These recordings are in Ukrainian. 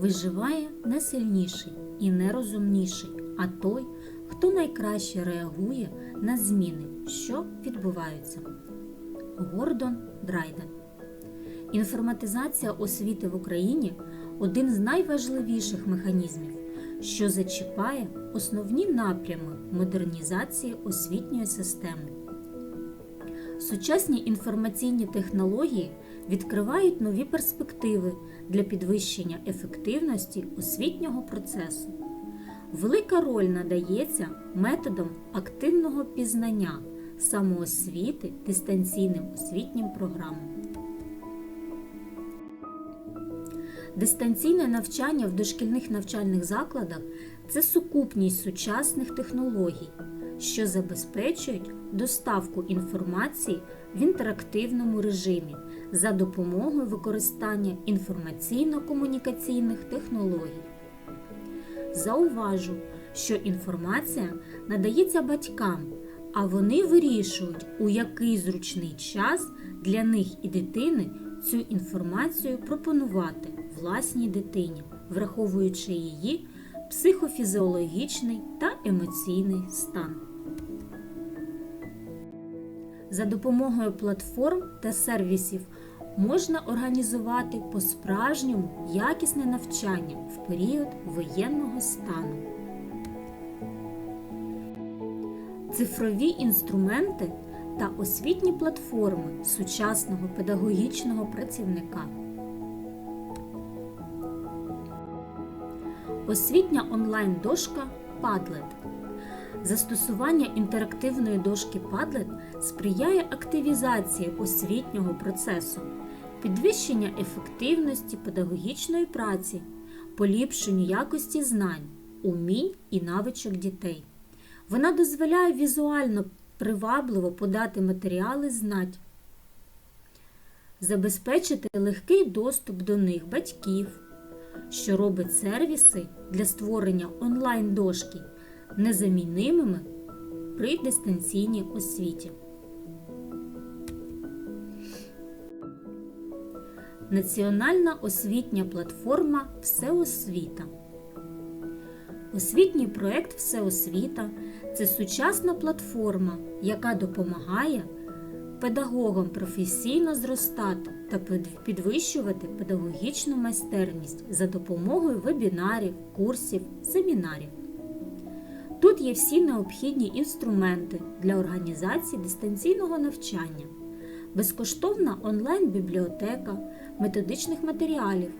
Виживає не сильніший і не розумніший, а той, хто найкраще реагує на зміни, що відбуваються. Гордон Драйден Інформатизація освіти в Україні один з найважливіших механізмів, що зачіпає основні напрями модернізації освітньої системи. Сучасні інформаційні технології відкривають нові перспективи для підвищення ефективності освітнього процесу. Велика роль надається методам активного пізнання самоосвіти дистанційним освітнім програмам. Дистанційне навчання в дошкільних навчальних закладах це сукупність сучасних технологій, що забезпечують доставку інформації в інтерактивному режимі за допомогою використання інформаційно-комунікаційних технологій. Зауважу, що інформація надається батькам, а вони вирішують, у який зручний час для них і дитини цю інформацію пропонувати власній дитині, враховуючи її психофізіологічний та емоційний стан. За допомогою платформ та сервісів можна організувати по-справжньому якісне навчання в період воєнного стану. Цифрові інструменти та освітні платформи сучасного педагогічного працівника. Освітня онлайн-дошка Padlet. Застосування інтерактивної дошки Padlet сприяє активізації освітнього процесу, підвищення ефективності педагогічної праці, поліпшенню якості знань, умінь і навичок дітей. Вона дозволяє візуально привабливо подати матеріали знать, забезпечити легкий доступ до них батьків, що робить сервіси для створення онлайн-дошки незамінними при дистанційній освіті. Національна освітня платформа Всеосвіта. Освітній проєкт Всеосвіта це сучасна платформа, яка допомагає педагогам професійно зростати та підвищувати педагогічну майстерність за допомогою вебінарів, курсів, семінарів. Тут є всі необхідні інструменти для організації дистанційного навчання, безкоштовна онлайн-бібліотека, методичних матеріалів,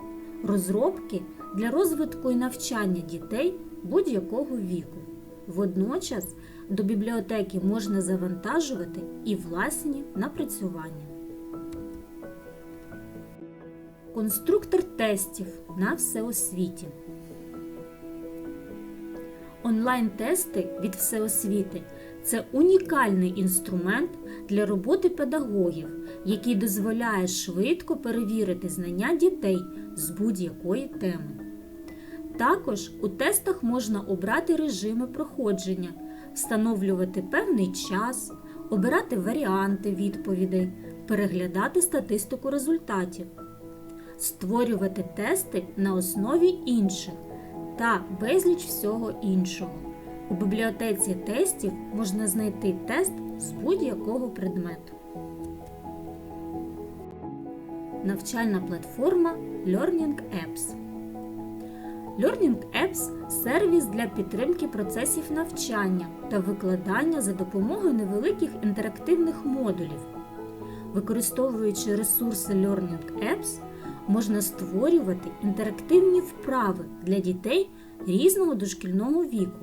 розробки для розвитку і навчання дітей будь-якого віку. Водночас до бібліотеки можна завантажувати і власні напрацювання. Конструктор тестів на всеосвіті. Онлайн-тести від всеосвіти це унікальний інструмент для роботи педагогів, який дозволяє швидко перевірити знання дітей з будь-якої теми. Також у тестах можна обрати режими проходження, встановлювати певний час, обирати варіанти відповідей, переглядати статистику результатів, створювати тести на основі інших та безліч всього іншого. У бібліотеці тестів можна знайти тест з будь-якого предмету. Навчальна платформа Learning Apps. Learning Apps сервіс для підтримки процесів навчання та викладання за допомогою невеликих інтерактивних модулів. Використовуючи ресурси Learning Apps, можна створювати інтерактивні вправи для дітей різного дошкільного віку.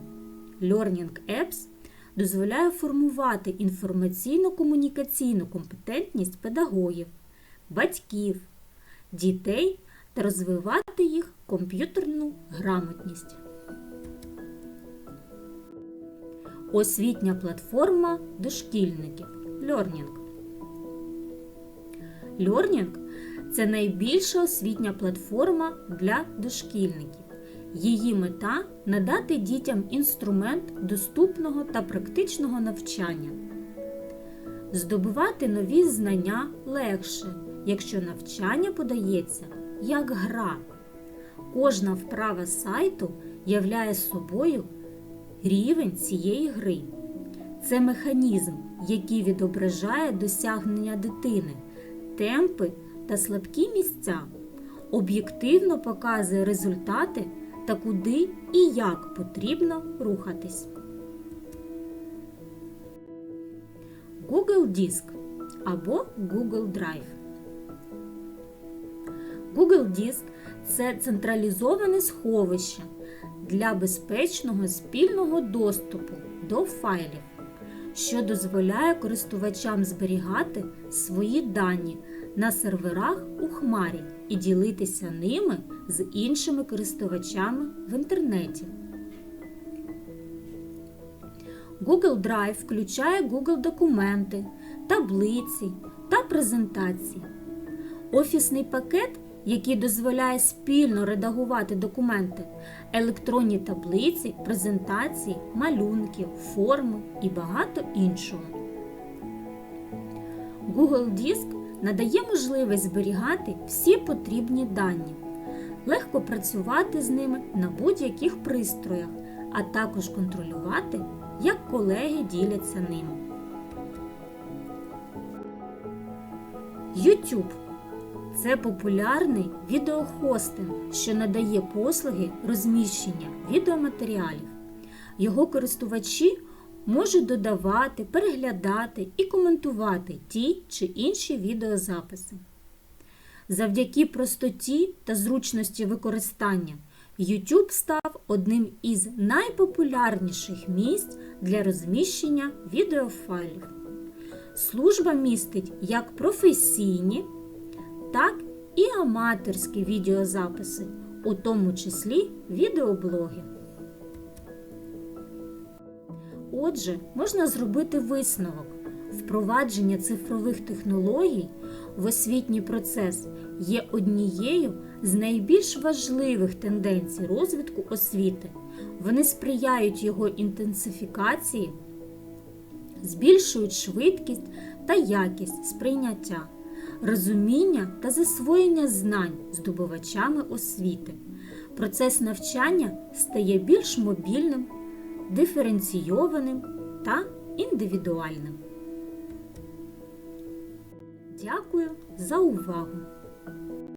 Learning Apps дозволяє формувати інформаційно-комунікаційну компетентність педагогів, батьків, дітей та розвивати їх комп'ютерну грамотність. Освітня платформа дошкільників Learning. Learning – це найбільша освітня платформа для дошкільників. Її мета надати дітям інструмент доступного та практичного навчання. Здобувати нові знання легше, якщо навчання подається як гра. Кожна вправа сайту являє собою рівень цієї гри. Це механізм, який відображає досягнення дитини, темпи та слабкі місця, об'єктивно показує результати та куди і як потрібно рухатись. Google Диск або Google Drive. Google Диск це централізоване сховище для безпечного спільного доступу до файлів, що дозволяє користувачам зберігати свої дані на серверах у хмарі і ділитися ними з іншими користувачами в інтернеті. Google Drive включає Google документи, таблиці та презентації. Офісний пакет, який дозволяє спільно редагувати документи, електронні таблиці, презентації, малюнки, форми і багато іншого. Google Диск надає можливість зберігати всі потрібні дані, легко працювати з ними на будь-яких пристроях, а також контролювати, як колеги діляться ними. YouTube це популярний відеохостинг, що надає послуги розміщення відеоматеріалів. Його користувачі можуть додавати, переглядати і коментувати ті чи інші відеозаписи. Завдяки простоті та зручності використання YouTube став одним із найпопулярніших місць для розміщення відеофайлів. Служба містить як професійні, так і аматорські відеозаписи, у тому числі відеоблоги. Отже, можна зробити висновок. Впровадження цифрових технологій в освітній процес є однією з найбільш важливих тенденцій розвитку освіти. Вони сприяють його інтенсифікації, збільшують швидкість та якість сприйняття, розуміння та засвоєння знань здобувачами освіти. Процес навчання стає більш мобільним, диференційованим та індивідуальним. Дякую за увагу!